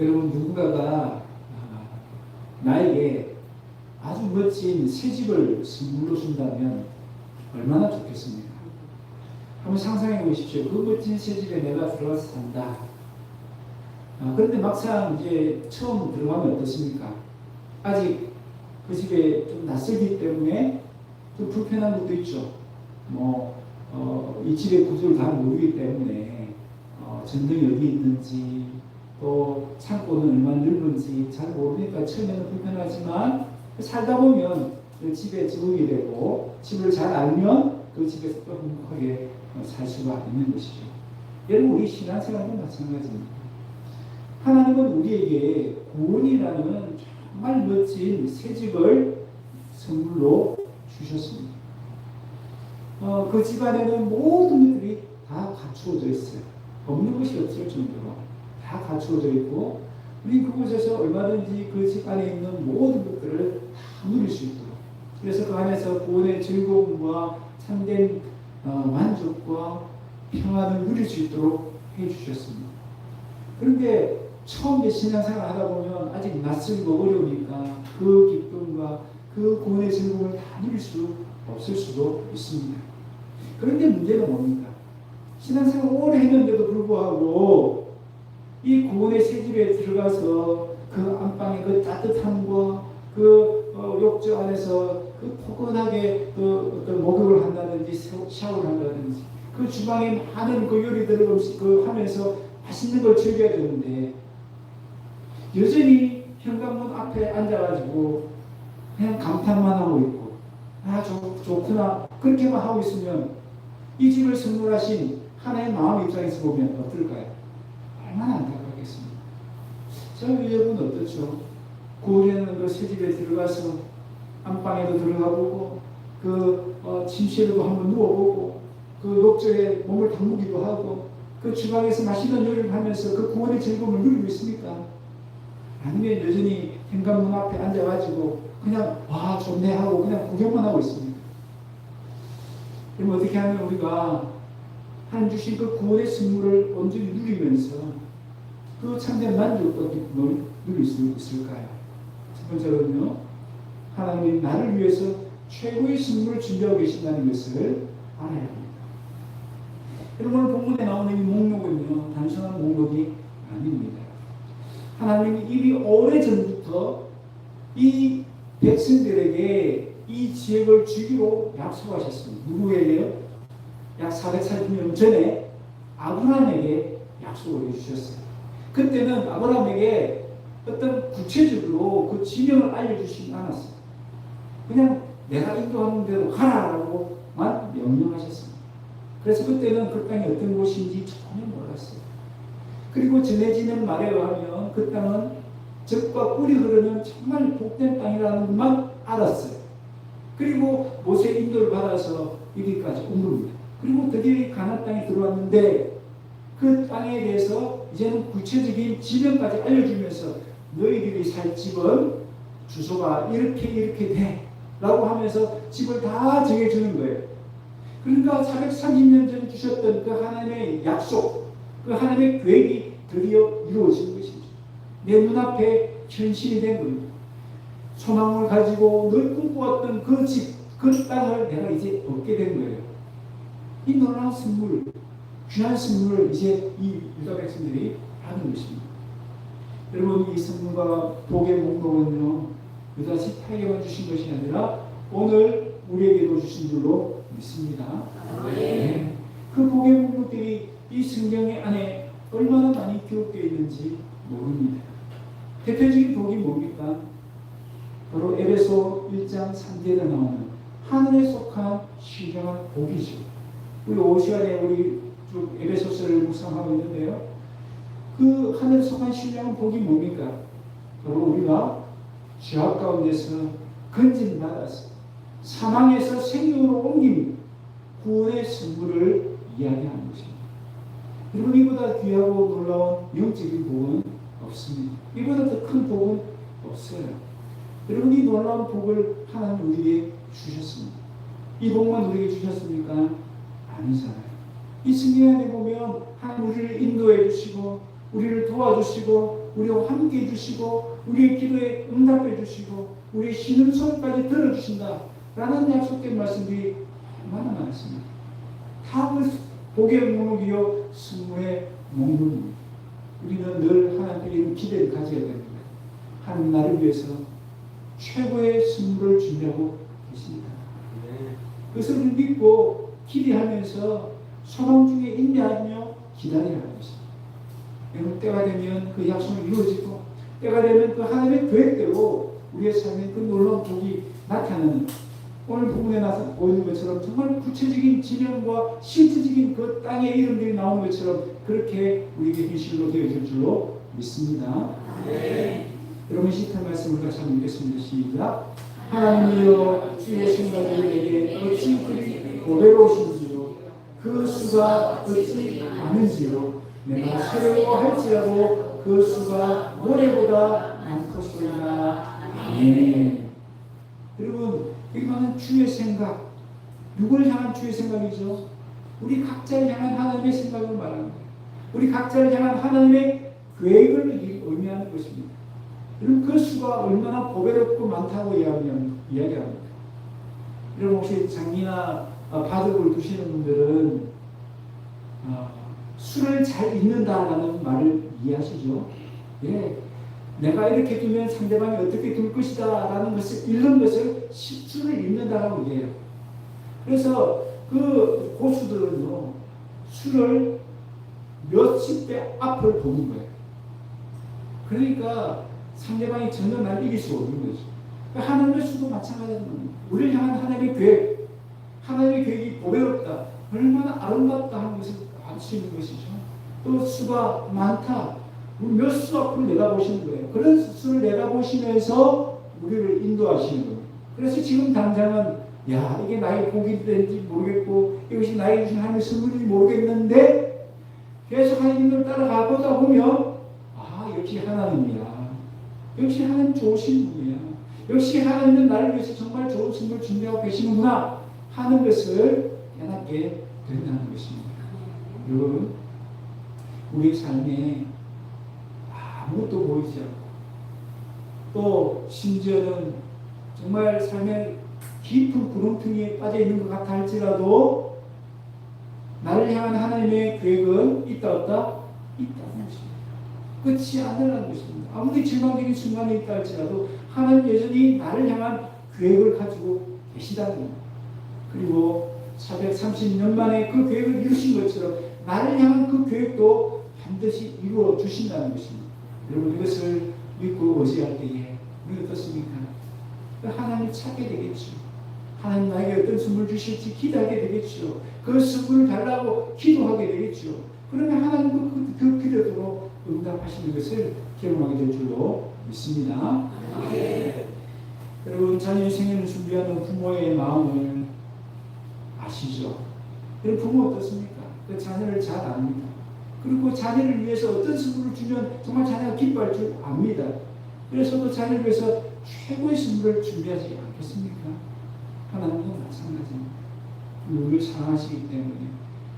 여러분 누군가가 아, 나에게 아주 멋진 새 집을 선물로 준다면 얼마나 좋겠습니까? 한번 상상해 보십시오. 그 멋진 새 집에 내가 들어가서 산다. 아, 그런데 막상 이제 처음 들어가면 어떻습니까? 아직 그 집에 좀 낯설기 때문에 좀 불편한 것도 있죠. 뭐, 어, 이 집의 구조를 다 모르기 때문에 어, 전등이 어디 있는지 또 창고는 얼마나 넓은지 잘 모르니까 처음에는 불편하지만 살다 보면 그 집에 적응이 되고 집을 잘 알면 그 집에서 또 행복하게 어, 살 수가 있는 것이죠. 여러분 우리 신앙생활도 마찬가지입니다. 하나님은 우리에게 구원이라는 정말 멋진 새 집을 선물로 주셨습니다. 어, 그 집안에는 모든 것들이 다 갖추어져 있어요. 없는 것이 없을 정도로 다 갖추어져 있고 우리 그곳에서 얼마든지 그집 안에 있는 모든 것들을 다 누릴 수 있도록 그래서 그 안에서 구원의 즐거움과 참된 어, 만족과 평안을 누릴 수 있도록 해주셨습니다. 그런데 처음 이제 신앙생활 하다 보면 아직 낯설고 어려우니까 그 기쁨과 그 구원의 즐거움을 다 누릴 수 없을 수도 있습니다. 그런데 문제는 뭡니까? 신앙생활 오래 했는데도 불구하고 이 구원의 새 집에 들어가서 그 안방의 그 따뜻함과 그 어, 욕조 안에서 그 포근하게 그 어떤 목욕을 한다든지 샤워를 한다든지 그 주방에 많은 그 요리들을 음식 그 하면서 맛있는 걸 즐겨야 되는데 여전히 현관문 앞에 앉아가지고 그냥 감탄만 하고 있고 아 좋, 좋구나 그렇게만 하고 있으면 이 집을 선물하신 하나의 마음 입장에서 보면 어떨까요? 얼마나 안타깝겠습니까? 저희 여러분 어떻죠? 구원에는 그새 집에 들어가서 안방에도 들어가 보고 그 어, 침실에도 한번 누워보고 그 욕조에 몸을 담그기도 하고 그 주방에서 맛있는 요리를 하면서 그 구원의 즐거움을 누리고 있습니까? 아니면 여전히 현관문 앞에 앉아가지고 그냥 와 좋네 하고 그냥 구경만 하고 있습니다. 그럼 어떻게 하면 우리가 하나님 주신 그 구원의 선물을 온전히 누리면서 그 참된 기쁨을 누릴 수 있을까요? 첫 번째로는요, 하나님이 나를 위해서 최고의 선물을 준비하고 계신다는 것을 알아야 합니다. 여러분 본문에 나오는 이 목록은요, 단순한 목록이 아닙니다. 하나님이 이미 오래 전부터 이 백성들에게 이 지역을 주기로 약속하셨습니다. 누구에게요? 약 430년 전에 아브라함에게 약속을 해주셨어요. 그때는 아브라함에게 어떤 구체적으로 그 지명을 알려주시지 않았어요. 그냥 내가 인도하는 대로 가라라고만 명령하셨습니다. 그래서 그때는 그 땅이 어떤 곳인지 전혀 몰랐어요. 그리고 전해지는 말에 의하면 그 땅은 적과 꿀이 흐르는 정말 복된 땅이라는 것만 알았어요. 그리고 모세 인도를 받아서 여기까지 온 겁니다. 그리고 드디어 가나안 땅에 들어왔는데 그 땅에 대해서 이제는 구체적인 지명까지 알려주면서 너희들이 살 집은 주소가 이렇게 이렇게 돼 라고 하면서 집을 다 정해주는 거예요. 그러니까 430년 전 주셨던 그 하나님의 약속, 그 하나님의 계획이 드디어 이루어진 것입니다. 내 눈앞에 현실이 된 겁니다. 소망을 가지고 늘 꿈꾸었던 그 집, 그 땅을 내가 이제 얻게 된 거예요. 이 놀라운 선물, 귀한 선물을 이제 이 유다 백성들이 받은 것입니다. 여러분 이 선물과 복의 목록은요 유다 지파에게만 주신 것이 아니라 오늘 우리에게도 주신 줄로 믿습니다. 네. 그 복의 목록들이 이 성경의 안에 얼마나 많이 기록되어 있는지 모릅니다. 대표적인 복이 뭡니까? 바로 에베소 1장 3절에 나오는 하늘에 속한 신령한 복이죠. 우리 5시간에 우리 쭉 에베소서를 묵상하고 있는데요. 그 하늘에 속한 신령한 복이 뭡니까? 바로 우리가 죄악 가운데서 건진받아서 사망에서 생명으로 옮긴 구원의 선물을 이야기하는 것입니다. 여러분 이보다 귀하고 놀라운 영적인 복은 없습니다. 이보다 더 큰 복은 없어요. 여러분 이 놀라운 복을 하나님 우리에게 주셨습니다. 이 복만 우리에게 주셨습니까? 아니잖아요. 이 성경 안에 보면 하나님 우리를 인도해 주시고 우리를 도와주시고 우리와 함께 해 주시고 우리의 기도에 응답해 주시고 우리의 신음소리까지 들어주신다 라는 약속된 말씀들이 얼마나 많습니다. 다그 복의 문이요 승무의 목문입니다. 우리는 늘 하나님께 이런 기대를 가져야 됩니다. 하나님 나를 위해서 최고의 승부를 준비하고 계십니다. 그것을 믿고 기대하면서 소망 중에 인내하며 기다리라는 것입니다. 여러분 때가 되면 그 약속이 이루어지고 때가 되면 그 하나님의 계획대로 우리의 삶에 그 놀라운 복이 나타나는 오늘 부분에 나서 보이는 것처럼 정말 구체적인 지명과 실질적인 그 땅의 이름들이 나오는 것처럼 그렇게 우리에게 현실로 되어질 줄로 믿습니다. 여러분 시편 말씀을 같이 한번 읽겠습니다. 시작. 하나님이여 주의 생각을 내게 어찌 그리 고배로우신지요 그 수가 어찌 많은지요 내가 세려할지라도 그 수가 모래보다 많겠소이다. 아멘. 여러분 여기 말하는 주의 생각 누구를 향한 주의 생각이죠? 우리 각자를 향한 하나님의 생각을 말합니다. 우리 각자를 향한 하나님의 계획을 의미하는 것입니다. 여러분 그 수가 얼마나 보배롭고 많다고 이야기합니다. 여러분 혹시 장기나 어, 바둑을 두시는 분들은 어, 수를 잘 읽는다라는 말을 이해하시죠? 예, 내가 이렇게 두면 상대방이 어떻게 둘 것이다라는 것을 읽는 것을 수를 읽는다라고 이해해요. 그래서 그 고수들은요 수를 몇십 배 앞을 보는 거예요. 그러니까 상대방이 전혀 날 이길 수 없는 거죠. 하나님의 수도 마찬가지입니다. 우리를 향한 하나님의 계획, 하나님의 계획이 보배롭다, 얼마나 아름답다 하는 것을 있는 것이죠. 또 수가 많다, 몇 수 앞을 내다보시는 거예요. 그런 수를 내다보시면서 우리를 인도하시는 거예요. 그래서 지금 당장은 야 이게 나의 복이 된지 모르겠고 이것이 나에게 주신 하나님의 선물인지 모르겠는데 계속 하나님을 따라가보다 보면 아 역시 하나님이야. 역시 하나님 좋으신 분이야. 역시 하나님은 나를 위해서 정말 좋은 선물 준비하고 계시는구나 하는 것을 깨닫게 된다는 것입니다. 여러분, 우리 삶에 아무것도 보이지 않고 또 심지어는 정말 삶의 깊은 구렁텅이에 빠져 있는 것 같아 할지라도 나를 향한 하나님의 계획은 있다 없다? 있다는 것입니다. 끝이 아니라는 것입니다. 아무리 절망적인 순간에 있다 할지라도 하나님 여전히 나를 향한 계획을 가지고 계시다는 겁니다. 그리고 430년 만에 그 계획을 이루신 것처럼 나를 향한 그 계획도 반드시 이루어 주신다는 것입니다. 여러분 이것을 믿고 의지할 때에 우리 어떻습니까? 그 하나님을 찾게 되겠죠. 하나님 나에게 어떤 선물 주실지 기대하게 되겠죠. 그 선물을 달라고 기도하게 되겠죠. 그러면 하나님 그, 그, 그 기도로 응답하시는 것을 경험하게 될 줄로 믿습니다. 네. 여러분 자녀의 생일을 준비하는 부모의 마음을 아시죠? 여러분 부모 어떻습니까? 그 자녀를 잘 압니다. 그리고 자녀를 위해서 어떤 선물을 주면 정말 자녀가 기뻐할 줄 압니다. 그래서 그 자녀를 위해서 최고의 선물을 준비하지 않겠습니까? 하나님도 마찬가지입니다. 우리를 사랑하시기 때문에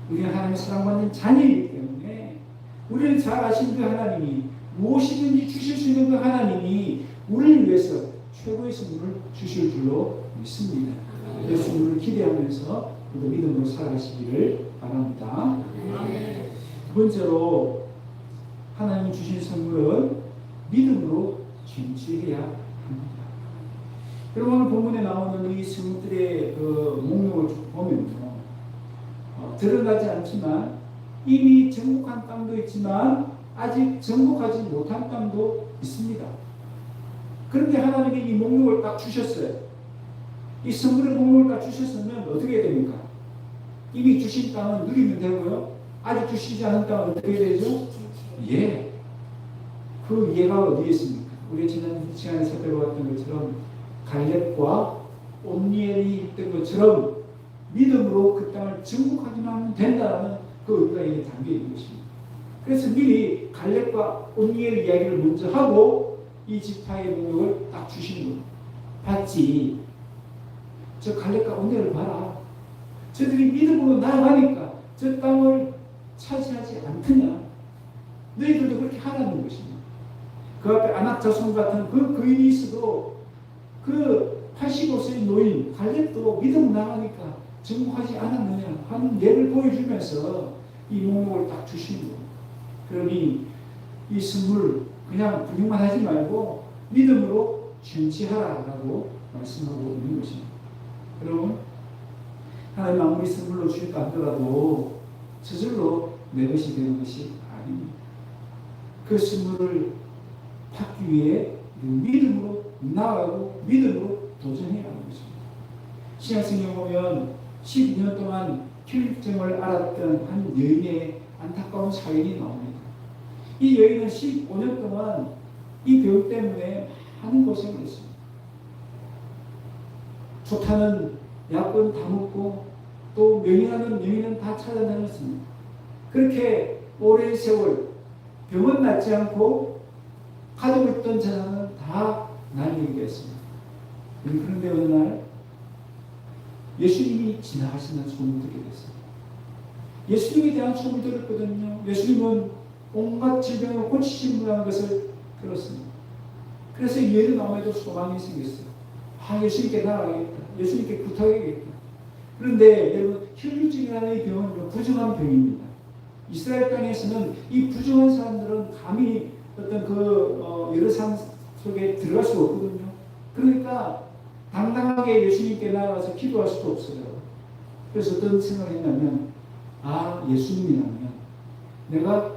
우리는 하나님의 사랑받는 자녀이기 때문에 우리를 잘 아시는 그 하나님이 무엇이든지 주실 수 있는 그 하나님이 우리를 위해서 최고의 선물을 주실 줄로 믿습니다. 그 선물을 기대하면서 우리 믿음으로 살아가시기를 바랍니다. 두 번째로 하나님 주신 선물은 믿음으로 gentil해야 합니다. 여러분 오늘 본문에 나오는 이 성들의 그 목록을 보면요. 어, 드러나지 않지만 이미 정복한 땅도 있지만 아직 정복하지 못한 땅도 있습니다. 그런데 하나님이 이 목록을 딱 주셨어요. 이 선물의 목록을 딱 주셨으면 어떻게 해야 됩니까? 이미 주신 땅은 누리면 되고요. 아직 주시지 않은 땅은 어떻게 되죠? 예. 그 예가 어디에 있습니까? 우리 지난 시간에 살펴봤던 것처럼 갈렙과 온니엘이 있던 것처럼 믿음으로 그 땅을 정복하기만 하면 된다는 그 의미가 여기 담겨 있는 것입니다. 그래서 미리 갈렙과 온니엘 이야기를 먼저 하고 이 지파의 능력을 딱 주시는 거예요. 봤지? 저 갈렙과 온니엘을 봐라. 저들이 믿음으로 나아가니까 저 땅을 차지하지 않느냐. 너희들도 그렇게 하라는 것입니다. 그 앞에 안악자손 같은 그 거인이 있어도 그 85세의 노인 갈렙도 믿음 나가니까 정복하지 않았느냐 하는 예를 보여주면서 이 목록을 딱 주시는 거예요. 그러니 이 선물 그냥 분양만 하지 말고 믿음으로 전치하라라고 말씀하고 있는 것입니다. 여러분 하나님 아무리 선물로 주셨다 하더라도 저절로 내 것이 되는 것이 아닙니다. 그 선물을 받기 위해 믿음으로 나아가고 믿음으로 도전해야 하는 것입니다. 신약성경 보면 12년 동안 혈육증을 앓았던 한 여인의 안타까운 사연이 나옵니다. 이 여인은 15년 동안 이병 때문에 많은 고생을 했습니다. 좋다는 약은 다 먹고 또 명의하는 명의는 다 찾아다녔습니다. 그렇게 오랜 세월 병은 낫지 않고 가지고 있던 재산은 다 날리게 했습니다. 그런데 어느 날 예수님이 지나가시는 소문을 듣게 됐어요. 예수님에 대한 소문을 들었거든요. 예수님은 온갖 질병을 고치신다는 것을 들었습니다. 그래서 예를 나오에도 소망이 생겼어요. 아, 예수님께 나아가겠다. 예수님께 부탁하겠다. 그런데 여러분, 혈류증이라는 이 병은 부정한 병입니다. 이스라엘 땅에서는 이 부정한 사람들은 감히 어떤 그 어, 여러 상 속에 들어갈 수가 없거든요. 그러니까 당당하게 예수님께 나아가서 기도할 수도 없어요. 그래서 어떤 생각을 했냐면, 아, 예수님이라면 내가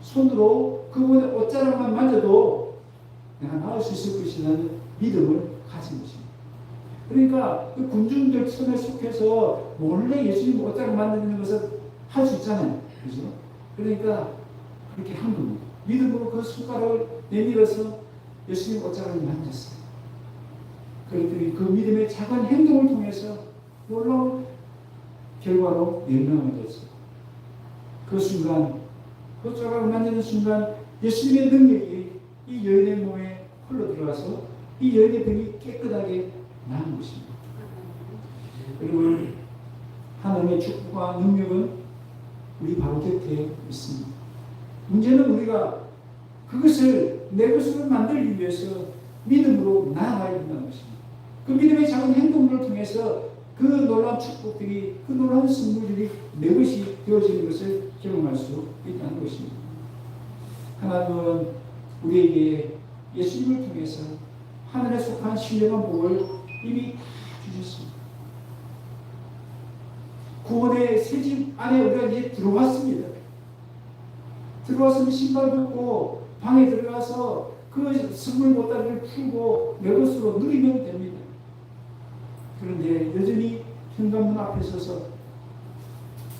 손으로 그분의 옷자락만 만져도 내가 나을 수 있을 것이라는 믿음을 가진 것입니다. 그러니까 그 군중들 손에 속해서 몰래 예수님 옷자락 만드는 것을 할수 있잖아요. 그죠? 그러니까 그렇게 한 겁니다. 믿음으로 그 손가락을 내밀어서 예수님 옷자락을 만졌어요. 그랬더니 그 믿음의 작은 행동을 통해서 놀라운 결과로 열명이 됐어요. 그 순간, 그 조각을 만지는 순간 예수님의 능력이 이 여인의 몸에 흘러 들어가서 이 여인의 병이 깨끗하게 나은 것입니다. 여러분, 하나님의 축복과 능력은 우리 바로 곁에 있습니다. 문제는 우리가 그것을 내 것으로 만들기 위해서 믿음으로 나아가야 된다는 것입니다. 그 믿음의 작은 행동을 통해서 그 놀라운 축복들이, 그 놀라운 선물들이 내 것이 되어지는 것을 경험할 수 있다는 것입니다. 하나님은 우리에게 예수님을 통해서 하늘에 속한 신령한 복을 이미 다 주셨습니다. 구원의 새 집 안에 우리가 이제 들어왔습니다. 들어와서 신발 벗고 방에 들어가서 그 선물 보따리를 풀고 내 것으로 누리면 됩니다. 그런데 여전히 현관문 앞에 서서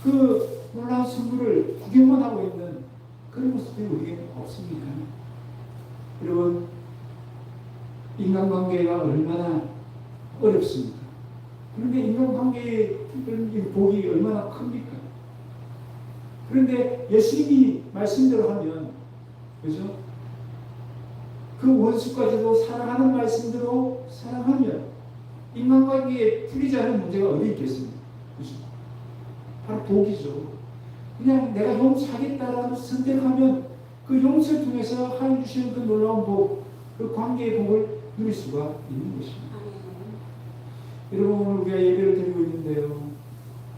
그 놀라운 선물을 구경만 하고 있는 그런 모습이 우리에게 없습니까? 여러분, 인간관계가 얼마나 어렵습니까? 그런데 인간관계의 복이 얼마나 큽니까? 그런데 예수님이 말씀대로 하면, 그죠? 그 원수까지도 사랑하는 말씀대로 사랑하면 인간관계에 풀리지 않은 문제가 어디 있겠습니까? 그죠? 바로 복이죠. 그냥 내가 용서하겠다라고 선택하면 그 용서를 통해서 하나님 주시는 그 놀라운 복, 그 관계의 복을 누릴 수가 있는 것입니다. 여러분 오늘 우리가 예배를 드리고 있는데요.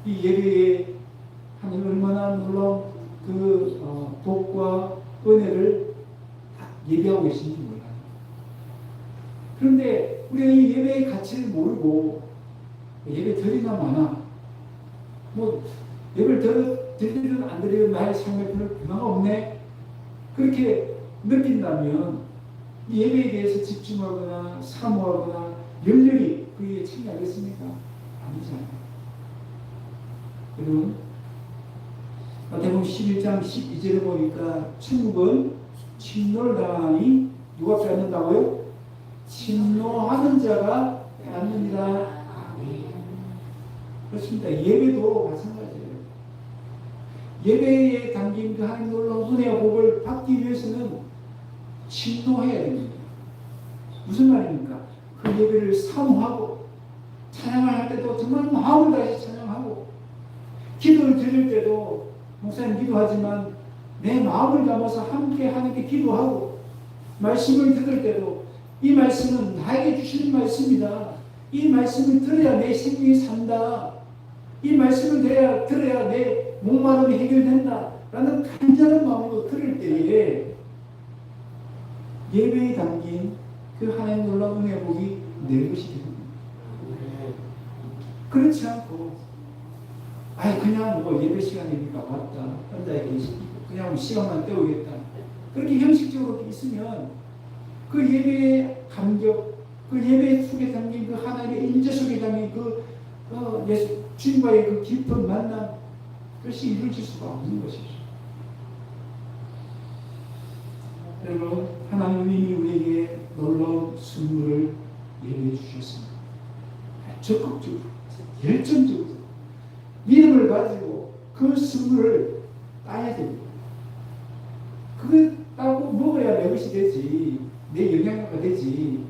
이 예배에 하나님 얼마나 놀라운 그 어, 복과 은혜를 예배하고 계신지 몰라요. 그런데 우리가 이 예배의 가치를 모르고 예배 드리나 마나 뭐 예배를 드, 드리든 안 드리든 나의 삶에 별 변화가 없네 그렇게 느낀다면 이 예배에 대해서 집중하거나 사모하거나 열렬히 그에 참여하겠습니까? 아니잖아요. 여러분 마태복음 11장 12절에 보니까 천국은 침노를 당하니 누가 빼앗는다고요? 침노하는 자가 빼앗느니라. 그렇습니다. 예배도 마찬가지예요. 예배에 담긴 그 하나님 놀라운 은혜와 복을 받기 위해서는 침노해야 됩니다. 무슨 말입니까? 그 예배를 사모하고 찬양을 할 때도 정말 마음을 다해서 찬양하고 기도를 드릴 때도 목사님 기도하지만 내 마음을 담아서 함께 하나님께 기도하고 말씀을 들을 때도 이 말씀은 나에게 주시는 말씀이다. 이 말씀을 들어야 내 생명이 산다. 이 말씀을 들어야, 들어야 내 목마름이 해결된다. 라는 간절한 마음으로 들을 때에 예배에 담긴 그 하나님 놀라운 회복이 내 것이 됩니다. 그렇지 않고 아이 그냥 뭐 예배 시간이니까 왔다 혼자 그냥 시간만 때우겠다 그렇게 형식적으로 있으면 그 예배의 감격 그 예배 속에 담긴 그 하나님의 인재 속에 담긴 그 어, 예수 주님과의 그 깊은 만남 그것이 이루어질 수가 없는 것이죠. 여러분 하나님이 우리에게 놀라운 선물을 예배해 주셨습니다. 적극적으로 열정적으로 믿음을 가지고 그 선물을 따야 됩니다. 그걸 따고 먹어야 내 것이 되지 내 영향력가 되지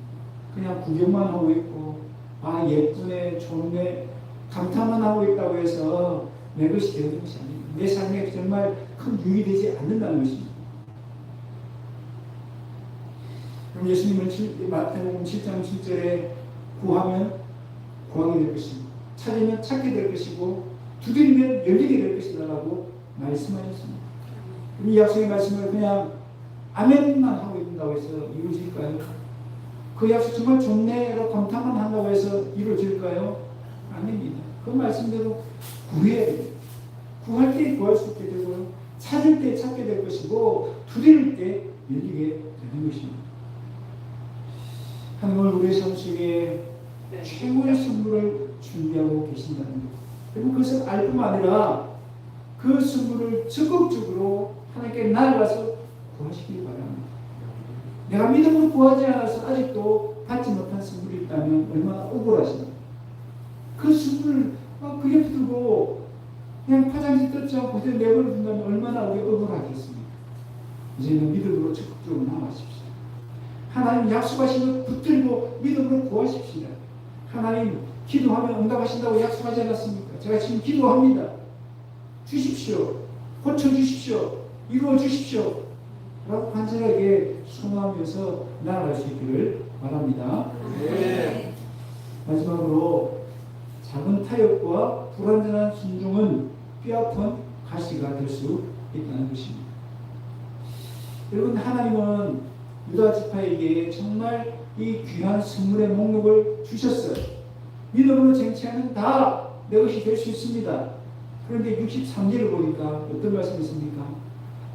그냥 구경만 하고 있고 아 예쁘네 좋네 감탄만 하고 있다고 해서 내 것이 되는 것이 아닙니다. 내 삶에 정말 큰 유익이 되지 않는다는 것입니다. 그럼 예수님은 마태복음 7장 7절에 구하면 구하게 될 것입니다. 찾으면 찾게 될 것이고 두드리면 열리게 될 것이다라고 말씀하셨습니다. 이 약속의 말씀을 그냥 아멘만 하고 있는다고 해서 이루어질까요? 그 약속 정말 좋네라고 감탄만 한다고 해서 이루어질까요? 아닙니다. 그 말씀대로 구해야 됩니다. 구할 때 구할 수 있게 되고요. 찾을 때 찾게 될 것이고 두드릴 때 열리게 되는 것입니다. 하나님은 우리 삶 속에 최고의 선물을 준비하고 계신다는 것. 그리고 그것을 알 뿐만 아니라 그 선물을 적극적으로 하나님께 나아가서 구하시기 바랍니다. 내가 믿음으로 구하지 않아서 아직도 받지 못한 선물이 있다면 얼마나 억울하신가. 그 선물을 막 그게 두고 그냥 파장지 뜯지 않고 그대로 내버려 둔다면 얼마나 우리 억울하겠습니까? 이제는 믿음으로 적극적으로 나가십시오. 하나님 약속하신 것 붙들고 믿음으로 구하십시다. 하나님 기도하면 응답하신다고 약속하지 않았습니까? 제가 지금 기도합니다. 주십시오. 고쳐주십시오. 이루어 주십시오. 라고 간절하게 소망하면서 나아갈 수 있기를 바랍니다. 네. 마지막으로 작은 타협과 불완전한 순종은 뼈아픈 가시가 될 수 있다는 것입니다. 여러분 하나님은 유다 지파에게 정말 이 귀한 선물의 목록을 주셨어요. 믿음으로 쟁취하면 다내 것이 될 수 있습니다. 그런데 63절을 보니까 어떤 말씀이 있습니까?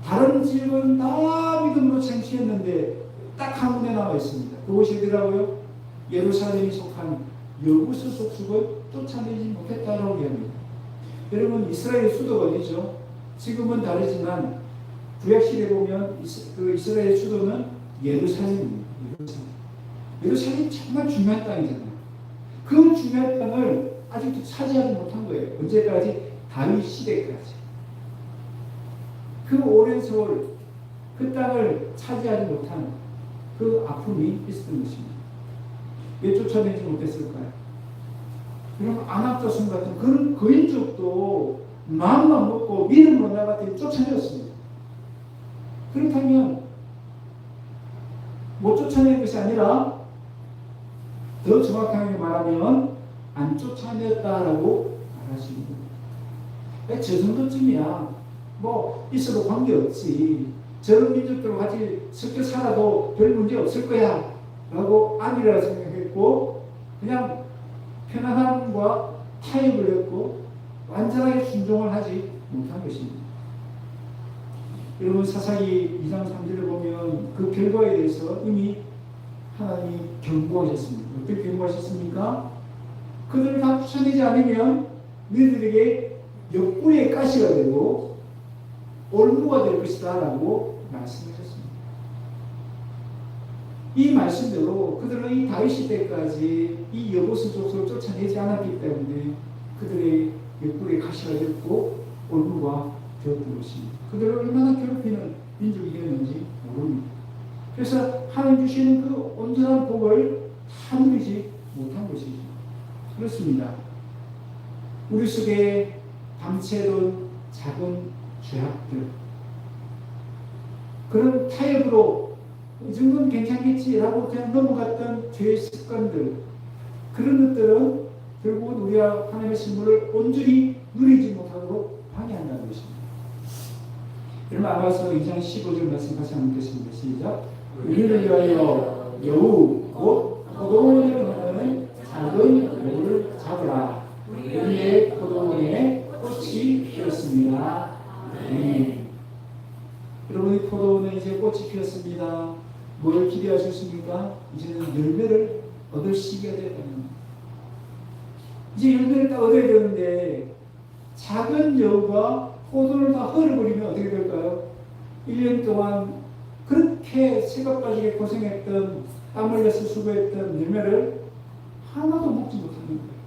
다른 집은 다 믿음으로 쟁취했는데 딱 한 군데 남아 있습니다. 그것이 어디라고요? 예루살렘이 속한 여구스 속수를 쫓아내지 못했다라고 이야기합니다. 여러분 이스라엘 수도가 어디죠? 지금은 다르지만 구약시대 보면 그 이스라엘 수도는 예루살렘입니다. 예루살렘. 예루살렘이 정말 중요한 땅이잖아요. 그 중요한 땅을 아직도 차지하지 못한 거예요. 언제까지? 다윗 시대까지. 그 오랜 세월 그 땅을 차지하지 못한 그 아픔이 있었던 것입니다. 왜 쫓아내지 못했을까요? 여러분 아낙자손 같은 그런 거인족도 마음만 먹고 믿음으로 나갔더니 쫓아내었습니다. 그렇다면 못 쫓아낸 것이 아니라 더 정확하게 말하면 안 쫓아냈다라고 말할 수 있는 겁니다. 저 정도쯤이야. 뭐 있어도 관계없지. 저런 민족들과 같이 섞여 살아도 별 문제 없을 거야. 라고 아니라 생각했고 그냥 편안함과 타협을 했고 완전하게 순종을 하지 못한 것입니다. 여러분 사사기 2장 3절을 보면 그 결과에 대해서 이미 하나님이 경고하셨습니다. 어떻게 경고하셨습니까? 그들을 다 쫓아내지 않으면 너희들에게 역부의 가시가 되고 올무가 될 것이다 라고 말씀하셨습니다. 이 말씀대로 그들은 이 다윗 시대까지 이 여보스 족속을 쫓아내지 않았기 때문에 그들의 역부의 가시가 됐고 올무가 되었던 것입니다. 그들을 얼마나 괴롭히는 민족이 되었는지 모릅니다. 그래서 하나님 주시는 그 온전한 복을 다 누리지 못한 것이죠. 그렇습니다. 우리 속에 담채던 작은 죄악들 그런 타협으로 이 정도는 괜찮겠지라고 그냥 넘어갔던 죄의 습관들 그런 것들은 결국은 우리가 하나님의 선물을 온전히 누리지 못하도록 방해한다는 것입니다. 여러분 아가서 2장 15절 말씀 같이 한번 읽겠습니다. 시작. 우리를 위하여 여우 곧 포도원을 하는 작은 여우를 잡으라. 우리의 포도원에 꽃이 피었습니다. 네. 여러분 이 포도원에 이제 꽃이 피었습니다. 뭘 기대하셨습니까? 이제는 열매를 얻을 시기가 되었다는 이제 열매를 다 얻어야 되는데 작은 여우가 포도를 다 헐어버리면 어떻게 될까요? 1년 동안 그렇게 새가 빠지게 고생했던 땀 흘려서 수고했던 열매를 하나도 먹지 못하는 거예요.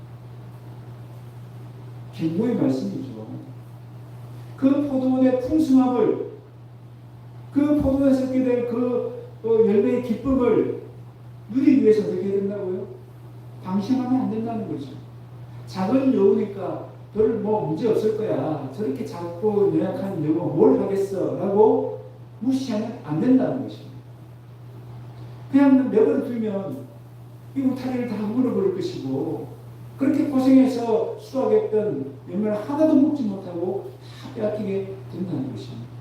경고의 말씀이죠. 그 포도원의 풍성함을 그 포도원에서 얻게 될그 열매의 기쁨을 누리기 위해서 어떻게 된다고요? 방심하면 안 된다는 거죠. 작은 여우니까 별뭐 문제 없을 거야. 저렇게 작고 연약한 여우가 뭘 하겠어? 라고 무시하면 안 된다는 것입니다. 그냥 내버려 두면 이 울타리를 다 물어버릴 것이고 그렇게 고생해서 수확했던 열매를 하나도 먹지 못하고 다 빼앗기게 된다는 것입니다.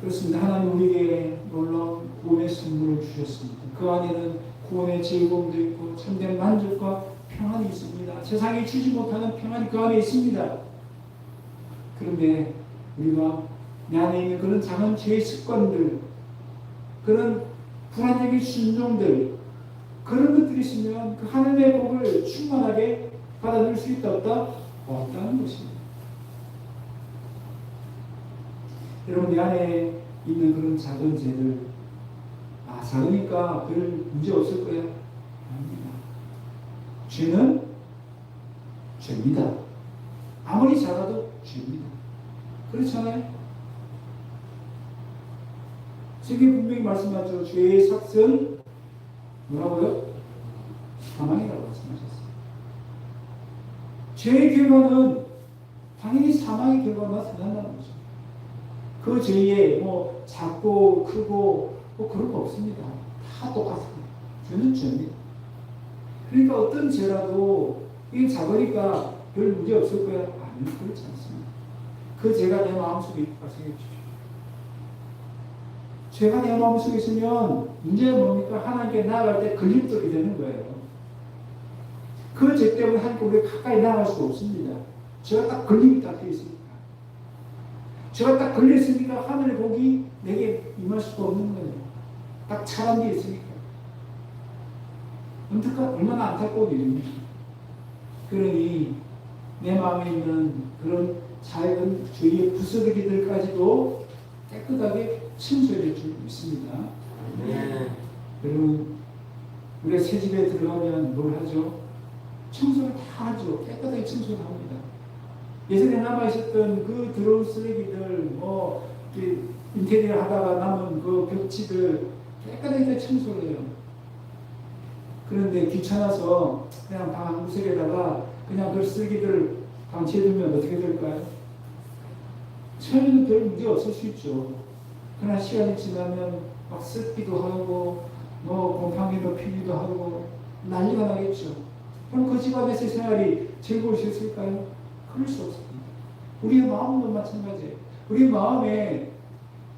그렇습니다. 하나님 우리에게 놀라운 구원의 선물을 주셨습니다. 그 안에는 구원의 즐거움도 있고 참된 만족과 평안이 있습니다. 세상이 주지 못하는 평안이 그 안에 있습니다. 그런데 우리가 내 안에 있는 그런 작은 죄의 습관들, 그런 불안적인 순종들, 그런 것들이 있으면 그 하나님의 복을 충만하게 받아들일 수 있다 없다? 없다는 것입니다. 여러분 내 안에 있는 그런 작은 죄들, 아 작으니까 별 문제 없을 거야. 죄는 죄입니다. 아무리 작아도 죄입니다. 그렇잖아요? 성경 분명히 말씀하죠. 죄의 삭은 뭐라고요? 사망이라고 말씀하셨어요. 죄의 결과는 당연히 사망의 결과가 나타난다는 거죠. 그 죄에 뭐 작고 크고 뭐 그런 거 없습니다. 다 똑같습니다. 죄는 죄입니다. 그러니까 어떤 죄라도 이게 작으니까 별 문제 없을 거야. 아니요, 그렇지 않습니다. 그 죄가 내 마음속에 발생해 주십시오. 죄가 내 마음속에 있으면 문제가 뭡니까? 하나님께 나아갈 때 걸림돌이 되는 거예요. 그 죄 때문에 하나님께 가까이 나아갈 수가 없습니다. 죄가 딱 걸림이 딱 되어 있으니까. 죄가 딱 걸렸으니까 하늘의 복이 내게 임할 수가 없는 거예요. 딱 차단되어 있으니까. 언제까 얼마나 안타까운 일입니까? 그러니 내 마음에 있는 그런 작은 죄의 부스러기들까지도 깨끗하게 청소해 줄 있습니다. 네. 여러분, 우리가 새 집에 들어가면 뭘 하죠? 청소를 다 하죠. 깨끗하게 청소를 합니다. 예전에 남아있었던 그 더러운 쓰레기들, 뭐, 인테리어 하다가 남은 그 벽지들 깨끗하게 청소를 해요. 그런데 귀찮아서 그냥 방 한 구석에다가 그냥 그 쓰레기들 방치해두면 어떻게 될까요? 처음에는 별 문제 없을 수 있죠. 그러나 시간이 지나면 막 습기도 하고 뭐 곰팡이도 피기도 하고 난리가 나겠죠. 그럼 그 집안에서 생활이 즐거울 수 있을까요? 그럴 수 없습니다. 우리의 마음도 마찬가지예요. 우리 마음에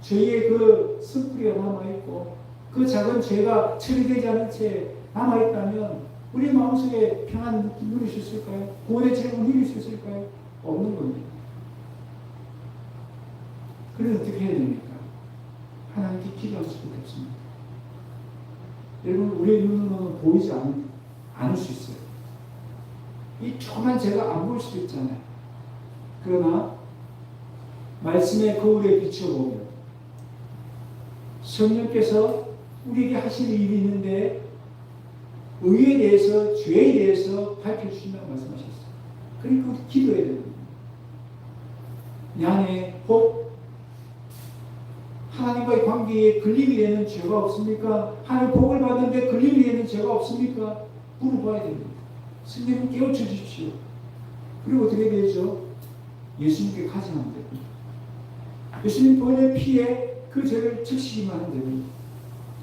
죄의 그 습기가 남아있고 그 작은 죄가 처리되지 않은 채 남아있다면 우리 마음속에 평안 누릴 수 있을까요? 구원의 즐거움 누릴 수 있을까요? 없는 겁니다. 그래서 어떻게 해야 됩니까? 하나님께 기도할 수밖에 없습니다. 여러분, 우리의 눈으로는 보이지 않, 않을 수 있어요. 이 조그만 제가 안 보일 수도 있잖아요. 그러나, 말씀의 거울에 비춰보면, 성령께서 우리에게 하시는 일이 있는데, 의에 대해서, 죄에 대해서 밝혀 주신다고 말씀하셨어요. 그러니까 기도해야 됩니다. 내 안에 혹 하나님과의 관계에 걸림이 되는 죄가 없습니까? 하나님 복을 받는데 걸림이 되는 죄가 없습니까? 물어봐야 됩니다. 성령님 깨우쳐 주십시오. 그리고 어떻게 되죠? 예수님께 가져가면 됩니다. 예수님 본의 피에 그 죄를 즉시기만 하면 됩니다.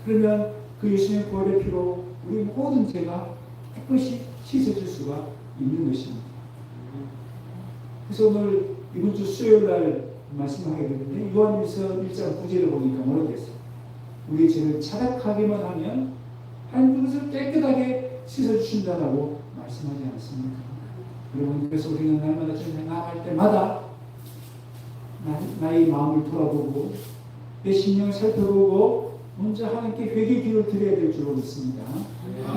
그러면 그 예수님의 부활의 피로 우리 모든 죄가 깨끗이 씻어질 수가 있는 것입니다. 그래서 오늘 이번 주 수요일 날 말씀하게 되는데 요한일서 1장 9절을 보니까 뭐라고 했어요? 우리 죄를 차락하기만 하면 하나님 그것을 깨끗하게 씻어주신다라고 말씀하지 않습니까? 여러분 그래서 우리는 날마다 주님 나아갈 때마다 나, 나의 마음을 돌아보고 내 심령을 살펴보고 먼저 하나님께 회개 기를 드려야 될 줄로 믿습니다.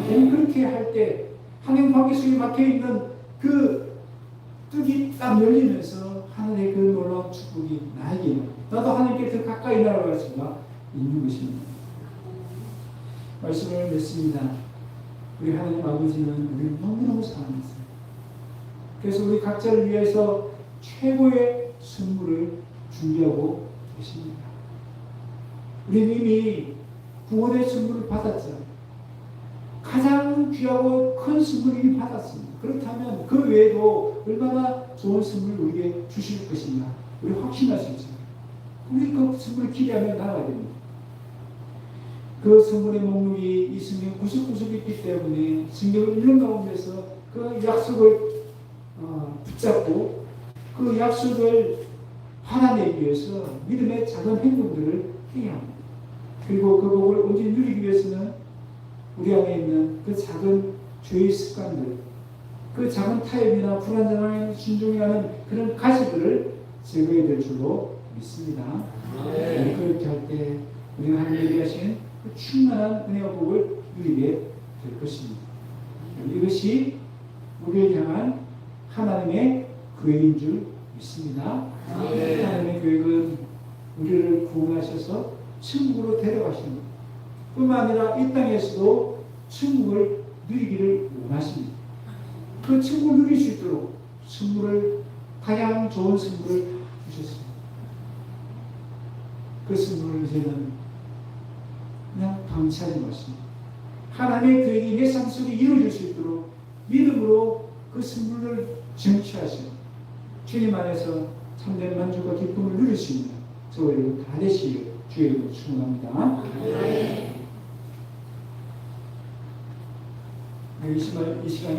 우리 그렇게 할 때 하나님 관계 속에 막혀 있는 그 뚝이 딱 열리면서 하늘의 그 놀라운 축복이 나에게 나도 하나님께 더 가까이 나아갈 수가 있는 것입니다. 말씀을 맺습니다. 우리 하나님 아버지는 우리를 너무너무 사랑하세요. 그래서 우리 각자를 위해서 최고의 선물을 준비하고 계십니다. 우리는 이미 구원의 선물을 받았죠. 가장 귀하고 큰 선물을 이미 받았습니다. 그렇다면 그 외에도 얼마나 좋은 선물을 우리에게 주실 것인가 우리 확신할 수 있습니다. 우리 그 선물을 기대하며 나가야 됩니다. 그 성분의 목록이 이 성경 구석구석에 있기 때문에 성경을 읽는 가운데서 그 약속을 어, 붙잡고 그 약속을 하나내기 위해서 믿음의 작은 행동들을 해야 합니다. 그리고 그 복을 온전히 누리기 위해서는 우리 안에 있는 그 작은 죄의 습관들, 그 작은 타협이나 불안정함에 순종하는 그런 가시들을 제거해야 될 줄로 믿습니다. 네, 그렇게 할 때 우리가 하나님께 하신 그 충만한 은혜와 복을 누리게 될 것입니다. 이것이 우리를 향한 하나님의 계획인 줄 믿습니다. 하나님의 계획은 우리를 구원하셔서 천국으로 데려가시는 것. 뿐만 아니라 이 땅에서도 천국을 누리기를 원하십니다. 그 천국을 누릴 수 있도록 선물을 다양한 좋은 선물을 주셨습니다. 그 선물을 이제는 그냥 방치하는 것입니다. 하나님의 계획이 내 삶 속에 이루어질 수 있도록 믿음으로 그 선물을 쟁취하시고 주님 안에서 참된 만족과 기쁨을 누릴 수 있는 여러분 다 되시길 주 의 이름으로 축원합니다. 네, 이 시간 이 시간에